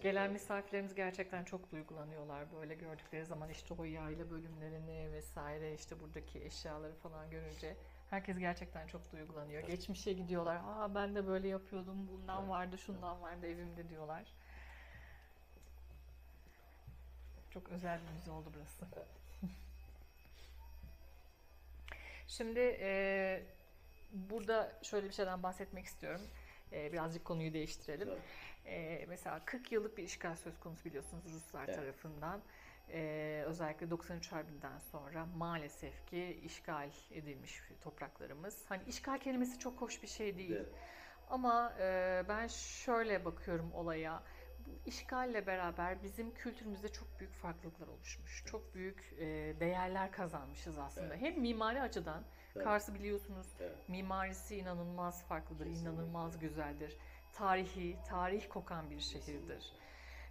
Gelen misafirlerimiz gerçekten çok duygulanıyorlar böyle gördükleri zaman işte o yayla bölümlerini vesaire işte buradaki eşyaları falan görünce herkes gerçekten çok duygulanıyor. Geçmişe gidiyorlar. Aa ben de böyle yapıyordum. Bundan vardı, şundan vardı evimde diyorlar. Çok özel bir müze oldu burası. Şimdi e, burada şöyle bir şeyden bahsetmek istiyorum. E, birazcık konuyu değiştirelim. Ee, mesela 40 yıllık bir işgal söz konusu biliyorsunuz Ruslar Evet. tarafından. Ee, özellikle 93 Harbi'nden sonra maalesef ki işgal edilmiş topraklarımız. Hani işgal kelimesi çok hoş bir şey değil. Evet. Ama e, ben şöyle bakıyorum olaya. Bu işgalle beraber bizim kültürümüzde çok büyük farklılıklar oluşmuş. Çok büyük e, değerler kazanmışız aslında. Evet. Hem mimari açıdan, Evet. Kars'ı biliyorsunuz Evet. mimarisi inanılmaz farklıdır, Kesinlikle. inanılmaz güzeldir. Tarihi, tarih kokan bir şehirdir.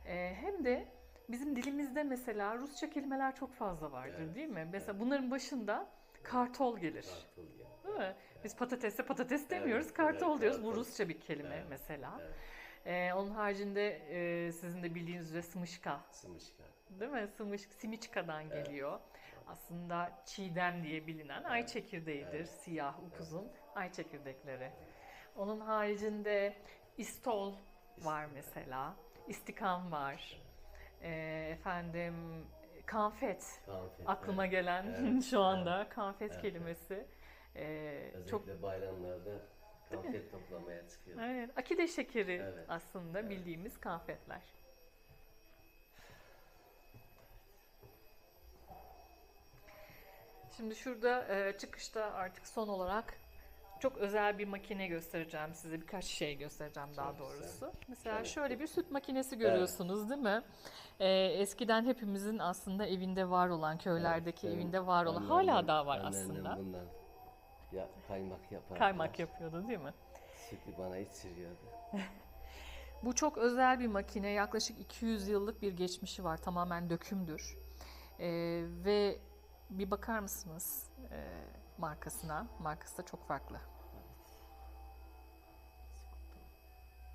Ee, hem de bizim dilimizde mesela Rusça kelimeler çok fazla vardır Evet. değil mi? Mesela bunların başında kartol gelir. Kartal ya. Değil mi? Biz patatese patates demiyoruz, Evet, kartol evet, diyoruz. Bu kartol. Rusça bir kelime Evet, mesela. Evet. Ee, onun haricinde e, sizin de bildiğiniz üzere sımışka, Sımışka. değil mi? Sımış, simiçkadan Evet. geliyor. Aslında çiğdem diye bilinen ay Evet. çekirdeğidir. Evet. Siyah, upuzun ay çekirdekleri. Onun haricinde istol var mesela. İstikan var. Ee, efendim kanfet Kanfet. aklıma evet. gelen Evet, şu anda kanfet Evet. kelimesi. Ee, Özellikle çok bayramlarda kanfet toplamaya çıkıyor. Evet, akide şekeri Evet, aslında evet. bildiğimiz kanfetler. Şimdi şurada e, çıkışta artık son olarak çok özel bir makine göstereceğim size. Birkaç şey göstereceğim daha Çok güzel. doğrusu. Mesela Evet. şöyle bir süt makinesi görüyorsunuz değil mi? E, eskiden hepimizin aslında evinde var olan, köylerdeki Evet, evinde var olan, hala daha var aslında. bundan ya, kaymak yapar. Kaymak yapıyordu değil mi? Sütü bana içiriyordu. Bu çok özel bir makine. Yaklaşık 200 yıllık bir geçmişi var. Tamamen dökümdür. Ee, ve bir bakar mısınız e, markasına? Markası da çok farklı.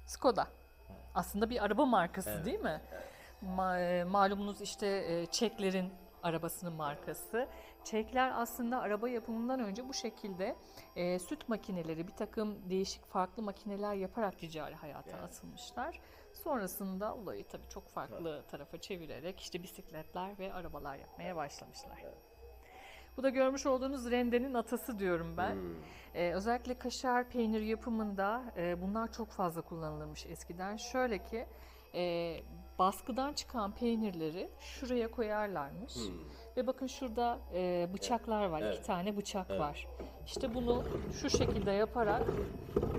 Skoda. Aslında bir araba markası Evet, değil mi? Ma- e, malumunuz işte e, Çeklerin arabasının markası. Çekler aslında araba yapımından önce bu şekilde e, süt makineleri, bir takım değişik farklı makineler yaparak ticari hayata Evet. atılmışlar. Sonrasında olayı tabii çok farklı tarafa çevirerek işte bisikletler ve arabalar yapmaya başlamışlar. Evet. Bu da görmüş olduğunuz rendenin atası diyorum ben. Hmm. Ee, özellikle kaşar peynir yapımında e, bunlar çok fazla kullanılırmış eskiden. Şöyle ki e, baskıdan çıkan peynirleri şuraya koyarlarmış. Hmm. Ve bakın şurada e, bıçaklar var. Evet. iki tane bıçak Evet. var. İşte bunu şu şekilde yaparak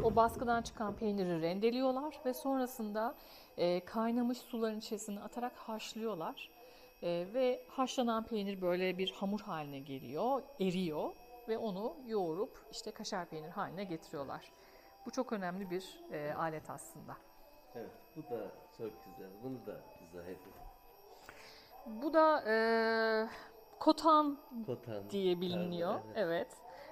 o baskıdan çıkan peyniri rendeliyorlar ve sonrasında e, kaynamış suların içerisine atarak haşlıyorlar. E, ve haşlanan peynir böyle bir hamur haline geliyor, eriyor ve onu yoğurup işte kaşar peynir haline getiriyorlar. Bu çok önemli bir e, alet aslında. Evet, bu da çok güzel. Bunu da izah edin. Bu da e, kotan Kotan. diye biliniyor. tarla, Evet.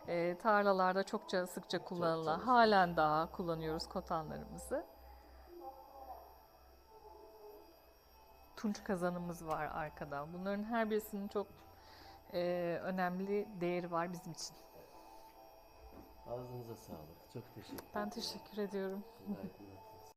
E, tarlalarda çokça sıkça kullanılan, çalışılır. halen daha kullanıyoruz kotanlarımızı. Tunç kazanımız var arkada. Bunların her birisinin çok e, önemli değeri var bizim için. Ağzınıza sağlık. Çok teşekkür Ben teşekkür ediyorum. ederim.